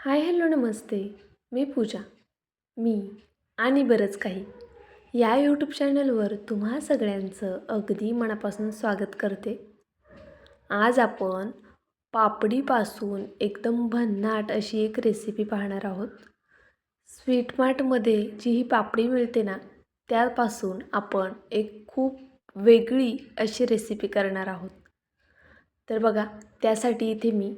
Hi hello नमस्ते मी पूजा मी आणि बरंच काही. या यूट्यूब चॅनलवर तुम्हा सगळ्यांचं अगदी मनापासून स्वागत करते. आज आपण पापडीपासून एकदम भन्नाट अशी एक रेसिपी पाहणार आहोत. स्वीटमार्टमध्ये जी ही पापडी मिळते ना त्यापासून आपण एक खूप वेगळी अशी रेसिपी करणार आहोत. तर बघा त्यासाठी इथे मी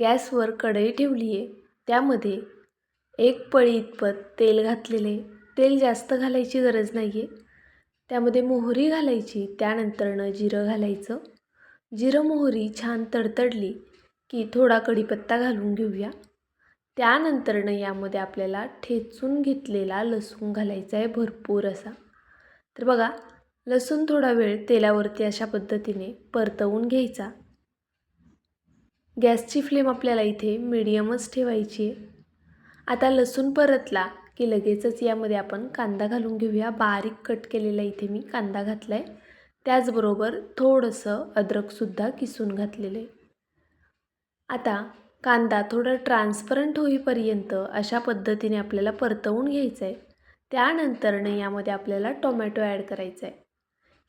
गॅसवर कढई ठेवली आहे त्यामध्ये एक पळी इतपत तेल घातलेले. तेल जास्त घालायची गरज नाही आहे त्यामध्ये मोहरी घालायची त्यानंतरनं जिरं घालायचं. जिरं मोहरी छान तडतडली की थोडा कढीपत्ता घालून घेऊया. त्यानंतरनं यामध्ये आपल्याला ठेचून घेतलेला लसूण घालायचा आहे भरपूर असा. तर बघा लसूण थोडा वेळ तेलावरती अशा पद्धतीने परतवून घ्यायचा. गॅसची फ्लेम आपल्याला इथे मिडियमच ठेवायची आहे. आता लसूण परतला की लगेचच यामध्ये आपण कांदा घालून घेऊया. बारीक कट केलेला इथे मी कांदा घातला आहे त्याचबरोबर थोडंसं अद्रकसुद्धा किसून घातलेलं आहे. आता कांदा थोडा ट्रान्सपरंट होईपर्यंत अशा पद्धतीने आपल्याला परतवून घ्यायचं आहे त्यानंतरनं यामध्ये आपल्याला टोमॅटो ॲड करायचा आहे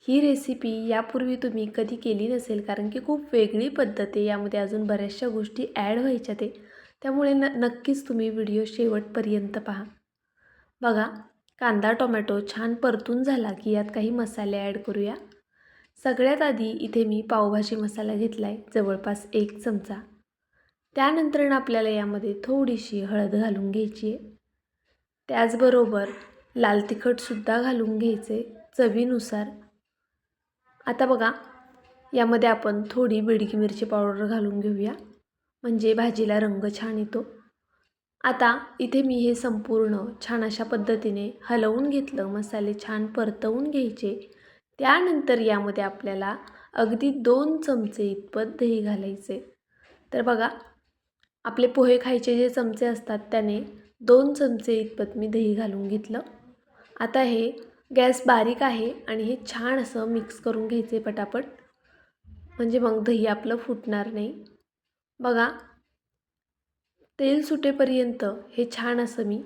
ही रेसिपी यापूर्वी तुम्ही कधी केली नसेल? कारण की खूप वेगळी पद्धत आहे. यामध्ये अजून बऱ्याचशा गोष्टी ॲड व्हायच्या ते. त्यामुळे न नक्कीच तुम्ही व्हिडिओ शेवटपर्यंत पहा. बघा कांदा टोमॅटो छान परतून झाला की यात काही मसाले ॲड करूया. सगळ्यात आधी इथे मी पावभाजी मसाला घेतला आहे जवळपास एक चमचा. त्यानंतर आपल्याला यामध्ये थोडीशी हळद घालून घ्यायची आहे. त्याचबरोबर लाल तिखटसुद्धा घालून घ्यायचे चवीनुसार. आता बघा यामध्ये आपण थोडी बेडकी मिरची पावडर घालून घेऊया. म्हणजे भाजीला रंग छान येतो. आता इथे मी हे संपूर्ण छान अशा पद्धतीने हलवून घेतलं मसाले छान परतवून घ्यायचे. त्यानंतर यामध्ये आपल्याला अगदी दोन चमचे इतपत दही घालायचे. तर बघा आपले पोहे खायचे जे चमचे असतात त्याने दोन चमचे इतपत मी दही घालून घेतलं. आता हे गॅस बारीक आहे आणि हे छान असं मिक्स करून घ्यायचे पटापट. म्हणजे मग दही आपलं फुटणार नाही. बघा तेल सुटेपर्यंत हे छान असं मी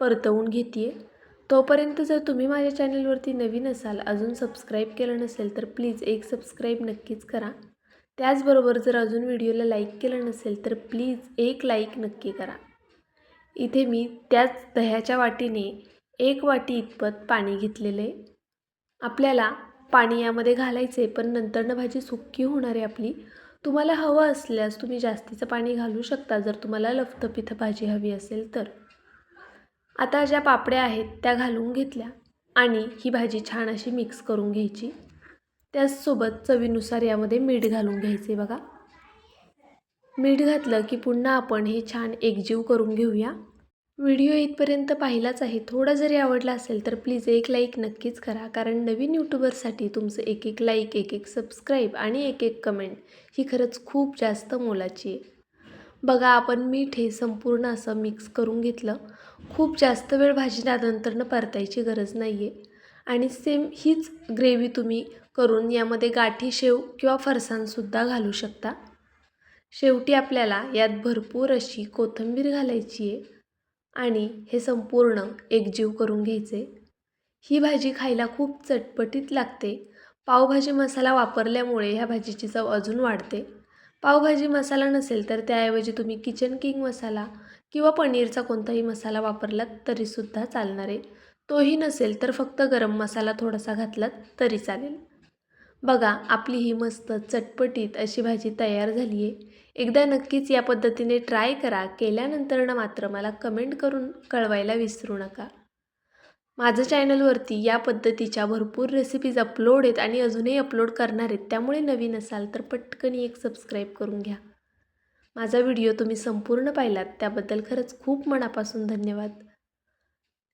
परतवून घेते आहे तोपर्यंत जर तुम्ही माझ्या चॅनलवरती नवीन असाल अजून सबस्क्राईब केलं नसेल तर प्लीज एक सबस्क्राईब नक्कीच करा. त्याचबरोबर जर अजून व्हिडिओला लाईक केलं नसेल तर प्लीज एक लाईक नक्की करा. इथे मी त्याच दह्याच्या वाटीने एक वाटी इतपत पाणी घेतलेले. आपल्याला पाणी यामध्ये घालायचे पण नंतरनं भाजी सुक्की होणार आहे आपली. तुम्हाला हवं असल्यास तुम्ही जास्तीचं पाणी घालू शकता जर तुम्हाला लफतफीत भाजी हवी असेल तर. आता ज्या पापड्या आहेत त्या घालून घेतल्या आणि ही भाजी छान अशी मिक्स करून घ्यायची. त्याचसोबत चवीनुसार यामध्ये मीठ घालून घ्यायचे बघा. मीठ घातलं की पुन्हा आपण हे छान एकजीव करून घेऊया. व्हिडिओ इथपर्यंत पाहिलाच आहे. थोडा जरी आवडला असेल तर प्लीज एक लाईक नक्कीच करा. कारण नवीन यूट्यूबरसाठी तुमचं एक एक लाईक एक एक सबस्क्राईब आणि एक एक कमेंट ही खरंच खूप जास्त मोलाची आहे. बघा आपण मीठ हे संपूर्ण असं मिक्स करून घेतलं. खूप जास्त वेळ भाजी नंतरनं परतायची गरज नाही आहे आणि सेम हीच ग्रेव्ही तुम्ही करून यामध्ये गाठी शेव किंवा फरसाणसुद्धा घालू शकता. शेवटी आपल्याला यात भरपूर अशी कोथिंबीर घालायची आहे. आणि हे संपूर्ण एकजीव करून घ्यायचे. ही भाजी खायला खूप चटपटीत लागते. पावभाजी मसाला वापरल्यामुळे ह्या भाजीची चव अजून वाढते. पावभाजी मसाला नसेल तर त्याऐवजी तुम्ही किचन किंग मसाला किंवा पनीरचा कोणताही मसाला वापरलात तरीसुद्धा चालणार. आहे तोही नसेल तर फक्त गरम मसाला थोडासा घातलात तरी चालेल. बघा आपली ही मस्त चटपटीत अशी भाजी तयार झाली आहे एकदा नक्कीच या पद्धतीने ट्राय करा. केल्यानंतरनं मात्र मला कमेंट करून कळवायला विसरू नका. माझं चॅनलवरती या पद्धतीच्या भरपूर रेसिपीज अपलोड आहेत आणि अजूनही अपलोड करणार आहेत. त्यामुळे नवीन असाल तर पटकन एक सबस्क्राईब करून घ्या. माझा व्हिडिओ तुम्ही संपूर्ण पाहिलात त्याबद्दल खरंच खूप मनापासून धन्यवाद.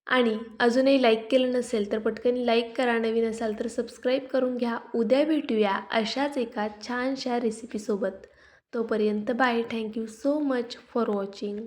आणि अजूनही लाईक केलं नसेल तर पटकन लाईक करा. नवीन असाल तर सबस्क्राईब करून घ्या. उद्या भेटूया अशाच एका छानशा रेसिपीसोबत तोपर्यंत bye thank you so much for watching